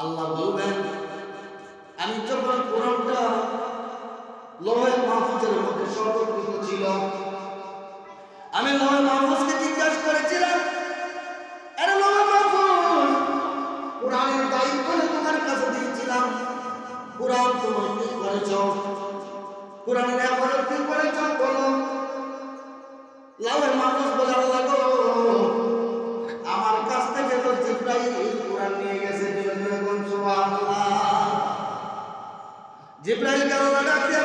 আল্লাহ বলবেন, আমি যখন কোরআনটা লোহে মাহফুজের মধ্যে সর্বকৃত ছিল আমি লোহে মাহফুজকে জিজ্ঞাসা করেছিলাম, আরে লোহে কোরআনের দায়িত্ব তোমার কাছে দিয়েছিলাম। কোরআন তোমার কি করেছ? কোরআনের এবারে কি করেছ বলো? লাউহে মানুষ বলে, আল্লাহ Gracias.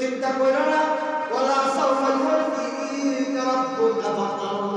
চিন্তা করো না। ওলা সাউফা ইউতিকা রাব্বুকা ফাতাল্লাহ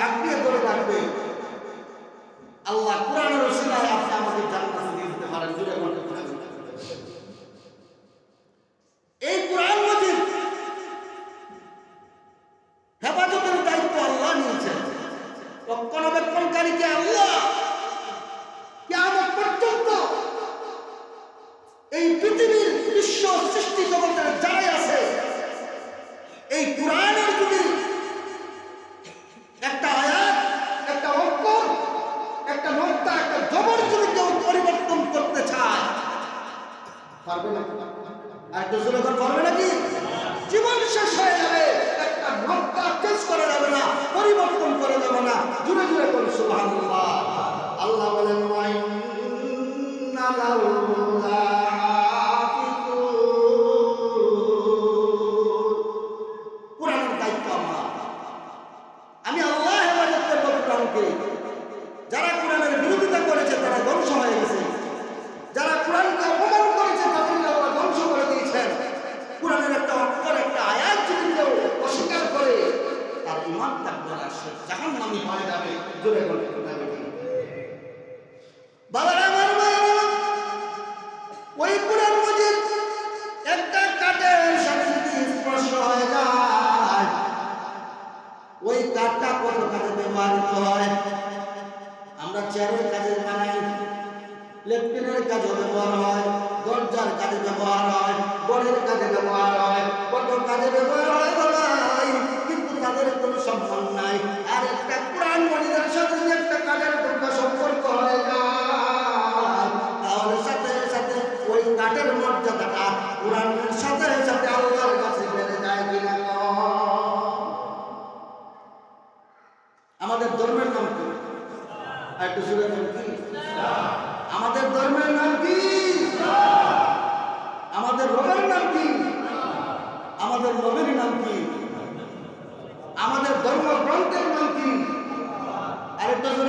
আপনি করে থাকবে। যাবে জোরে বলে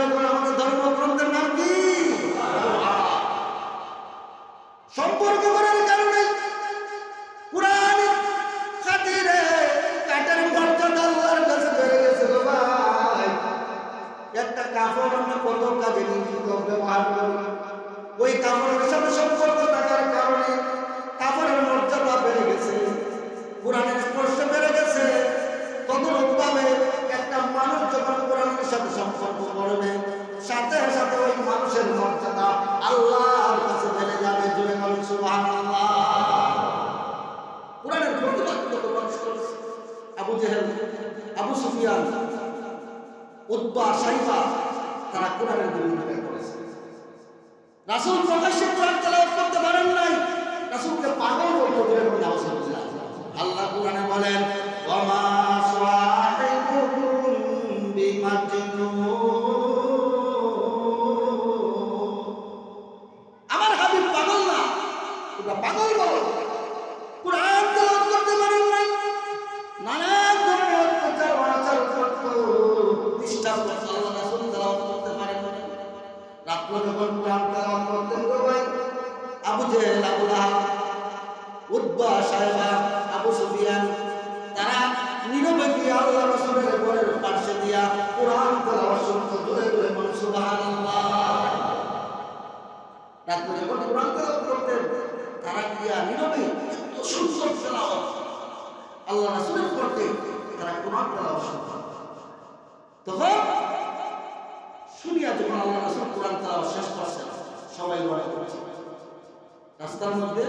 আরেকটা করে আমাদের ধর্মগ্রন্থের নাম কি? সম্পর্ক করার তারা কোরআনের করেছে। রাসূল প্রকাশ্যে তারা গিয়া নীরবে আল্লাহ রাসূলের করতে তারা কোরআন তেলাওয়াত শুনতো তখন শুনিয়া যখন আল্লাহ রাসূল কোরআন তেলাওয়াত শেষ করছেন, সবাই লড়াই করছে রাস্তার মধ্যে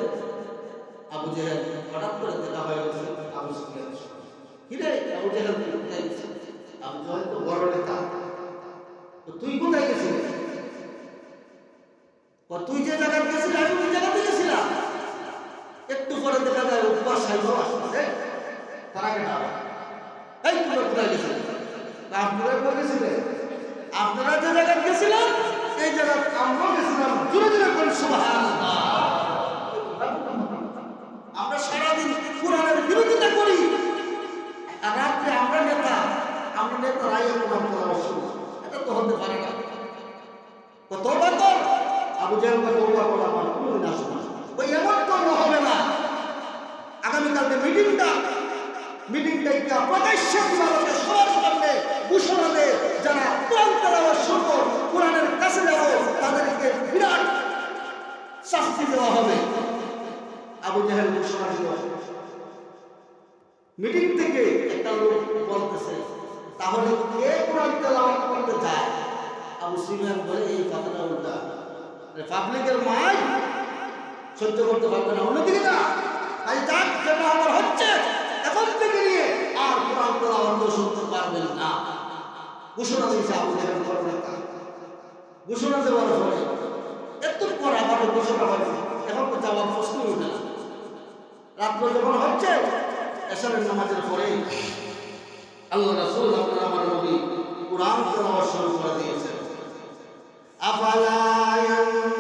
আবু জেহেল হঠাৎ করে দেখা হয়ে গেছে আবু সুফিয়ান। কি রে, আবু জেহেল গেছিস আবু জেহেল তো বড় নেতা। তো তুই কোথায় গেছিলি? ও তুই যে জায়গায় গেছিলি, আমি ওই জায়গাতে গেছিলাম। একটু পরে দেখা যায় উপবাস সাইব আসছে তারা এই, তোমরা কোথায় গেছিলে? আপনারা কোথায় গেছিলেন আপনারা যে জায়গায় গেছিলেন, এই জায়গায় আমরাও গেছিলাম। জোরে জোরে কোন সুবহানাল্লাহ। আমরা সারাদিন কোরআনের বিরোধিতা করি। আর রাত্রে আমরা নেতা আমরা নেতা রাই কোরআন শুনি এটা তো হতে পারে না। তো তওবা কর আবু জাহেল কে তওবা করা আমার কোনোদিন আসবে ওই এমন কর্ম হবে না। আগামীকালকে মিটিংটা মিটিংটা একটা প্রকাশ্য দিবালকে সবার সামনে ঘোষণা দে যারা কোরআন তেলাওয়াত শুনব, কোরআনের কাছে যাব, তাদেরকে বিরাট শাস্তি দেওয়া হবে। আবু জাহেল ঘোষণা দিল, মিটিং থেকে একটা লোক বলতেছে, তাহলে কে কোরআন তেলাওয়াত করতে যায়? আবু সুফিয়ান বলে, এই কথাটা উল্টা। পাবলিকের মাই সহ্য করতে পারবে না। অন্যদিকে না তাই যাক, যেটা আমার হচ্ছে, এখন থেকে নিয়ে আর কোরআন তেলাওয়াত শুনতে পারবেন না। ঘোষণা দিয়েছে আবু জাহেল বড় ঘোষণা দেওয়ার এত পর আবার ঘোষণা হয়েছে এখন তো যাওয়ার প্রশ্নই উঠে না। রাত্র যখন হচ্ছে এসারের নামাজের পরে আল্লাহ রাসূল আপনার আমার নবী কোরআন তেলাওয়াত শুরু করে দিয়েছেন। أفلا ينظرون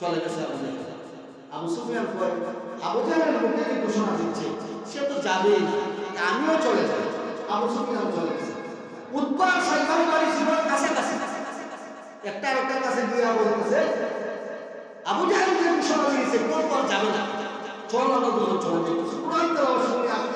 চলে গেছে আবু আবু সুফিয়ান পরে আবু জাহেলের যে ঘোষণা দিচ্ছে, সে তো যাবেই না আমিও চলে যাই। আবু সুফিয়ান চলে গেছে। উৎপাদ সাইবার বাড়ি জীবন কাছে কাছাকাছি একটা আরেকটার কাছে গিয়ে বলতেছে, আবু জাহেল যে ঘোষণা দিয়েছে, কোন পর যাবে না? চল আমরা দুজন চলে যাই কোরআন তেলাওয়াত শুনে আমি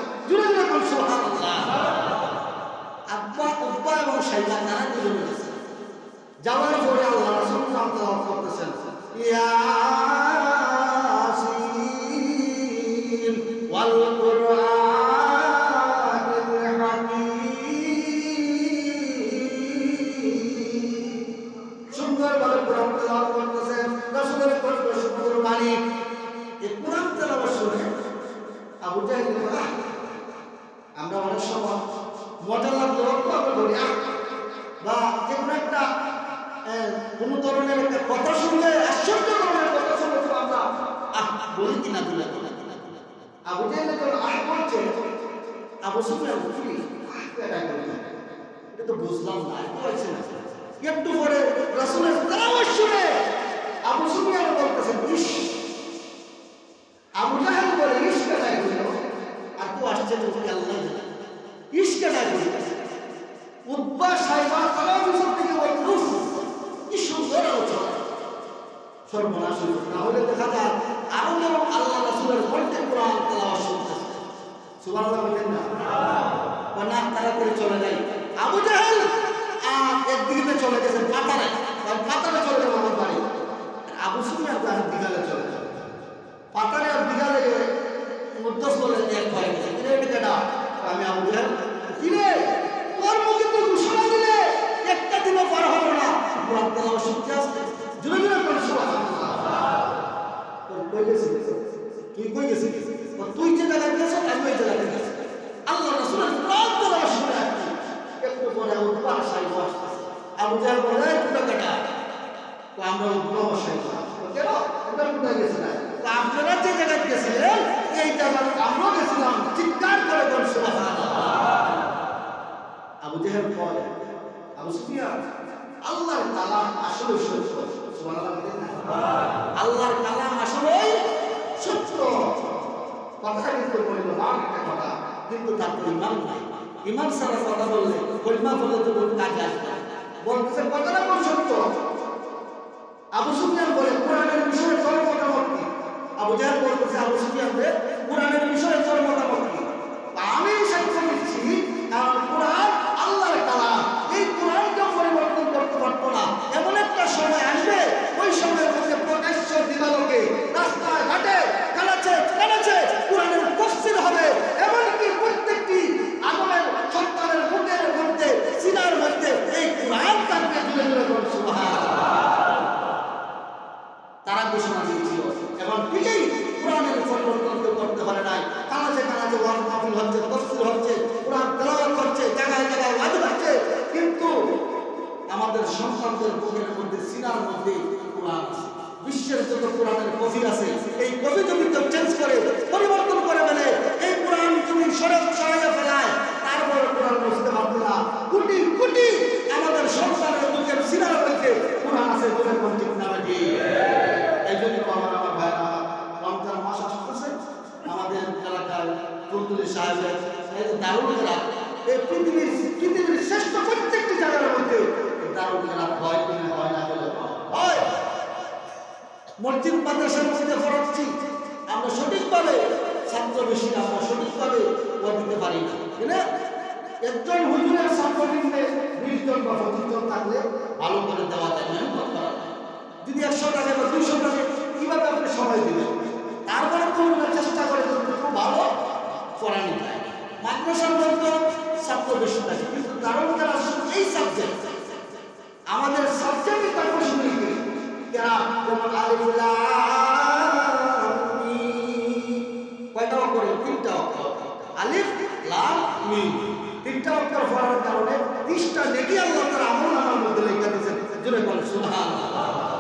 আমরা অনেক সময় মজা লাগলে অল্প বা যে কোনো একটা কোনো ধরনের একটা কথা শুনলে আশ্চর্য ধরনের কথা শুনলে আমরা, আহ! বলি কিনা দিলা আবু জাহেল যখন আহ বলছে আবু আহ! এটা তো বুঝলাম না হয়েছে একটু পরে রাসূলের তেলাওয়াত শুনে আবু সুফিয়ান বলতেছেন ইস আবু জাহেল বলে তো আসছে সুন্দর আলোচনা। সর্বনাশ হইল। হলে দেখা যায় আরও যেন আল্লাহ রাসূলের কণ্ঠে কোরআন করে চলে যায় আবু জাহেল আর একদিকে চলে গেছে পাতারে কারণ চলে আমার বাড়ি। আবু সুফিয়ান তার চলে যাবে পাতারে আর দিগালে এক হয়ে গেছে কিরে এটা আমি আবু জাহেল কিরে তোর মুখে তো ঘোষণা দিলে একটা দিনও পার হলো না তেলাওয়াত শুনতে আসতে জুড়ে জুড়ে করে তুই কই গেছিস তুই যে জায়গায় গেছ আমি ওই জায়গায় গেছি আল্লাহ রাসূলের তেলাওয়াত শুনে আসছি একটু পরে উৎপাদ সাইব আসতেছে আবু জাহেল বলে "এই কুটা কাটা আমরা উৎপাদ কেন এটা কোথায় তো আপনারা যে জায়গায় গেছিলেন এই জায়গায় আমরাও গেছিলাম চিৎকার করে বল আবু জাহেল কয়, আবু সুফিয়ান, আল্লাহর কালাম আসলে সত্য। আল্লাহর কালাম আসলে সত্য। কথা কিন্তু বলিল একটা কথা, কিন্তু তার তো ইমান নাই। ইমান ছাড়া কথা বললে কলিমা বলে তো কোনো কাজে আসবে। বলতেছে, কথাটা কোন সত্য? আবু সুফিয়ান বলে, কোরআনের বিষয়ে তোর মতামত কি আবু জাহেল বলতেছে আবু সুফিয়ান রে কোরআনের বিষয়ে তোর মতামত কি আমি সাক্ষ্য দিচ্ছি মধ্যে কোরআন। বিশ্বের যত কোরআনের কফি আছে, এই কফি যদি কেউ চেঞ্জ করে, পরিবর্তন করে ফেলে। এই কোরআন যদি সরে সরাইয়া ফেলায়, তারপর কোরআন বুঝতে পারবে কোটি কোটি আমাদের সন্তানের বুকের সিনার মধ্যে কোরআন আছে বলে কোন না নাকি? এই জন্য আমার আমার ভাইরা রমজান মাস আসতেছে আমাদের এলাকার তুলতুলি সাহেবের দারুণ এই পৃথিবীর পৃথিবীর শ্রেষ্ঠ প্রত্যেকটি জায়গার মধ্যে এই দারুণ রাত হয় কিনা হয় না বলে হয় মসজিদ মাদ্রাসার মধ্যে পড়াচ্ছি আমরা সঠিকভাবে ছাত্র বেশি আমরা সঠিকভাবে দিতে পারি না। না? একজন হুজুরের নিতে বিশ বা পঁচিশ জন থাকলে ভালো করে দেওয়া যায় মেহনত করা যদি একশো টাকা বা দুইশো টাকা, কীভাবে আপনি সময় দিবেন? তারপরে তো আমরা চেষ্টা করে খুব ভালো পড়ানি যায় মাদ্রাসার মধ্যে ছাত্র বেশি থাকে, কিন্তু কারণ শুধু এই সাবজেক্ট আমাদের সাবজেক্টে শুনে নিতে যারা যেমন আলিফ তিনটা অক্ষর কারণে তিরিশটা নেকি আল্লাহ তার আমল আমার মধ্যে লেগে দিয়েছেন। জুড়ে বলে সুবহানাল্লাহ।